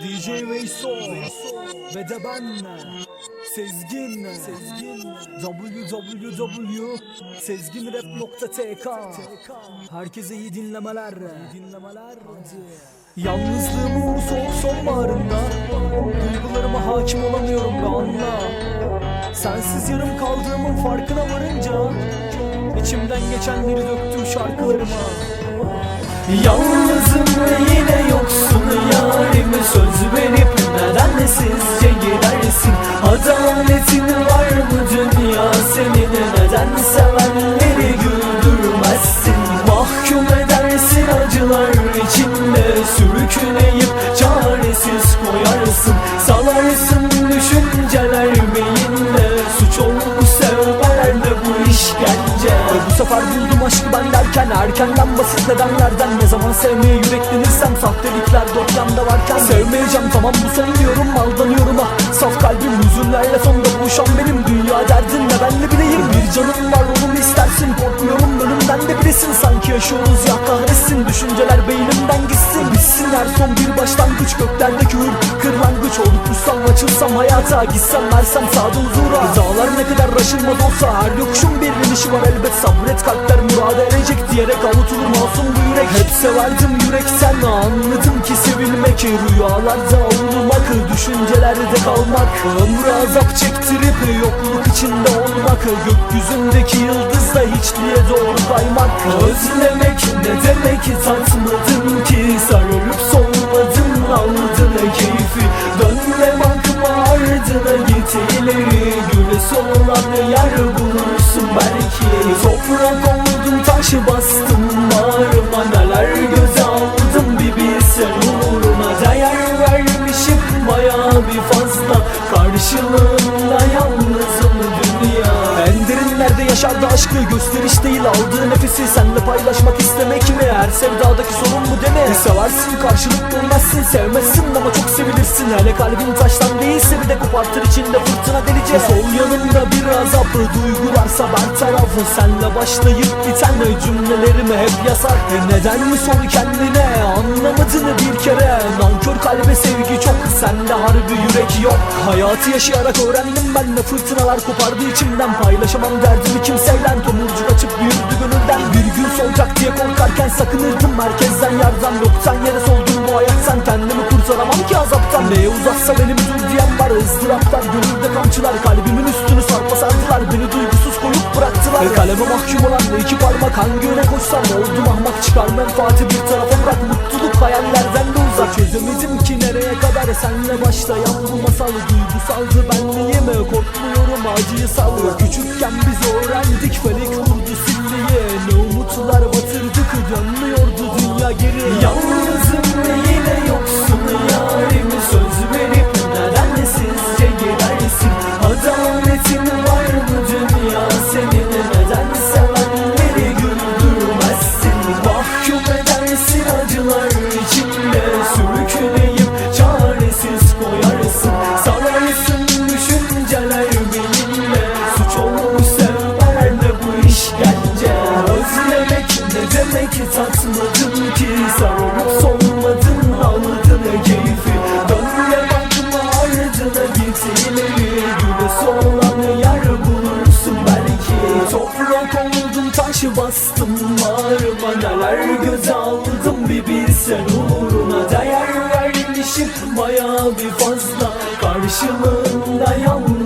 DJ Veyso ve de ben Sezgin. Sezgin www.sezginrap.tk Herkese iyi dinlemeler. Dinlemeler Yalnızlığım uğur soğuk sonbaharında Duygularıma hakim olamıyorum be anla Sensiz yarım kaldığımın farkına varınca İçimden geçenleri döktüm şarkılarıma. Yalnızım ve yine yoksun yarime söz verip neden de sizce gidersin Adaletin var mı dünya senin neden sevenleri güldürmezsin? Mahkum edersin acılar içinde sürüküneyip çaresiz koyarsın. Salarsın düşünceler beyinde suç olmuş sevmelerde bu işkence. Bu sefer buldum aşkı ben derken erkenden basit nedenlerden? Ne zaman sevmeye yüreklenirsem sahtelikler dört yanda varken Sevmeyeceğim. Tamam bu son diyorum aldanıyorum ah. Saf kalbim hüzünlerle sonda buluşan benim. Dünya derdin ne ben de bileyim. Bir canım var onu istersin? Korkmuyorum ölümden de bilesin. Sanki yaşıyoruz ya kahretsin. Düşünceler beynimden gitsin. Bitsin her son bir başlangıç göklerdeki hür Kırlangıç olup uçsam açılsam hayata Gitsem versem sade huzura. Dağlar ne kadar aşılmaz olsa her yokuşun bir inişi var elbet. Sabret kalpler murada erecek diyerek avutulur masum bu yürek. Hep severdim yürekten anladım ki sevilmek Rüyalarda olmak düşüncelerde kalmak. Ömrü azap çektirip yokluk içinde olmak Gökyüzündeki yıldızla hiçliğe doğru kaymak. Özlemek ne demek tatmadın ki? Sarılıp solmadın taşı bastım bağrıma Neler göze aldım bir bilsen uğruna. Değer vermişim baya bir fazla. Karşılığında yalnızım dünya. En derinlerde yaşardı aşkı gösteriş değil Aldığı nefesi. Senle paylaşmak istemek mi? Her sevdadaki sorun bu deme Seversin karşılık görmezsin sevmezsin ama çok sevilirsin. Hele kalbin taştan değilse bir de kopartır içinde fırtına delice Sol yanımda bir azap duygularsa ber tarafı Senle başlayıp biten cümlelerimi hep yasak E Neden mi sor kendine? Anlamadığını bir kere? Nankör kalbe sevgi çok sende harbi yürek yok. Hayatı yaşayarak öğrendim ben de fırtınalar kopardı içimden. Paylaşamam derdimi kimseyle tomurcuk açıp büyürdü gönülden. Bir gün solacak diye korkarken sakınırdım Merkezden. Yardan yoktan yere soldum bu hayat. Sen Kendimi kurtaramam ki azaptan. Neye uzatsa elimi bıraktılar e Kaleme mahkum olan iki parmak hangi yöne koşsam Oldum ahmak. Çıkar menfaati bir tarafa bırak Mutluluk hayallerden de uzak. Çözemedim ki nereye kadar senle başlayan bu masal. Duygusaldı benliğime korkmuyorum acıyı sal. Küçükken biz öğrendik felek işkence Özlemek ne demek tatmadın ki. Sarılıp solmadın aldın keyfi. Dönme bakma ardına git ileri. Güneş olan yer bulursun belki. Toprak oldum taşı bastım bağrıma Neler göze aldım bir bilsen uğruna. Değer vermişim baya bir fazla. Karşılığında yalnız